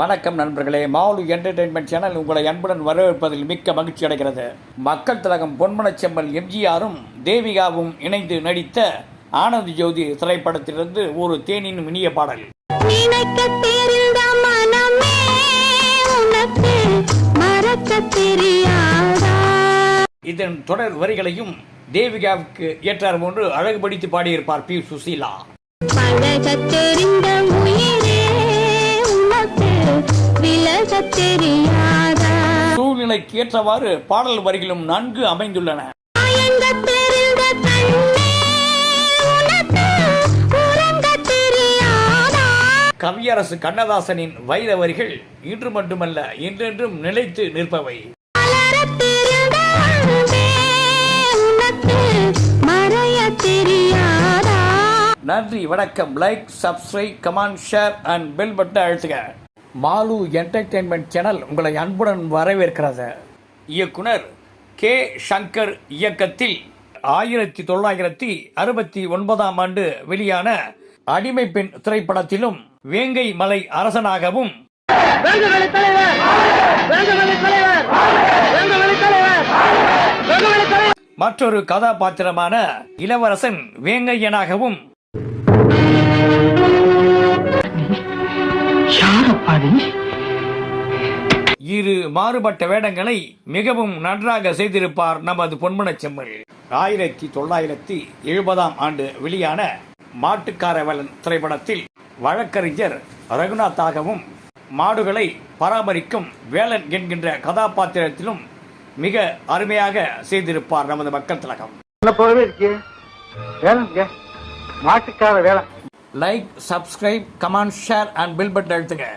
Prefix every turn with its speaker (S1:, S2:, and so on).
S1: வணக்கம் நண்பர்களே mall entertainment channel உங்களை அன்புடன் வரவேற்பதில் மிக்க மகிழ்ச்சி அடைகிறது. மக்கள் திலகம் பொன்மனச் செம்மல் எம்ஜிஆரும் தேவிகாவும் இணைந்து நடித்த ஆனந்த் ஜோதி திரைப்படத்திலிருந்து ஒரு தேனின் இனிய பாடல். இதன் தொடர் வரிகளையும் தேவிகாவுக்கு ஏற்றார் போன்று அழகுபடுத்தி பாடியிருப்பார் பி. சுசீலா.
S2: விலக தெரியாதா
S1: சூழ்நிலைக்கு ஏற்றவாறு பாடல் வரிகளும் நன்கு அமைந்துள்ளன. கவியரசு கண்ணதாசனின் வைர வரிகள் இன்று மட்டுமல்ல என்றென்றும் நிலைத்து நிற்பவை. நன்றி வணக்கம். Like subscribe comment share and bell button அழுத்துக. மாலு என்டர்டெயின்மெண்ட் சேனல் உங்களை அன்புடன் வரவேற்கிறது. இயக்குனர் கே. சங்கர் இயக்கத்தில் ஆயிரத்தி தொள்ளாயிரத்தி அறுபத்தி ஒன்பதாம் ஆண்டு வெளியான அடிமை பெண் திரைப்படத்திலும் வேங்கை மலை அரசனாகவும் மற்றொரு கதாபாத்திரமான இளவரசன் வேங்கையனாகவும்
S3: நீ
S1: இரு மாறுபட்ட வேடங்களை மிகவும் நன்றாக செய்திருப்பார் நமது பொன்மனச் செம்மல். ஆயிரத்தி தொள்ளாயிரத்தி எழுபதாம் ஆண்டு வெளியான மாட்டுக்காரவலன் திரைப்படத்தில் வழக்கறிஞர் ரகுநாத்தாகவும் மாடுகளை பராமரிக்கும் வேலன் என்கின்ற கதாபாத்திரத்திலும் மிக அருமையாக செய்திருப்பார் நமது மக்கள் திலகம்.
S3: மாட்டுக்கார வேலை
S1: like subscribe comment share and bell button அழுத்துங்க.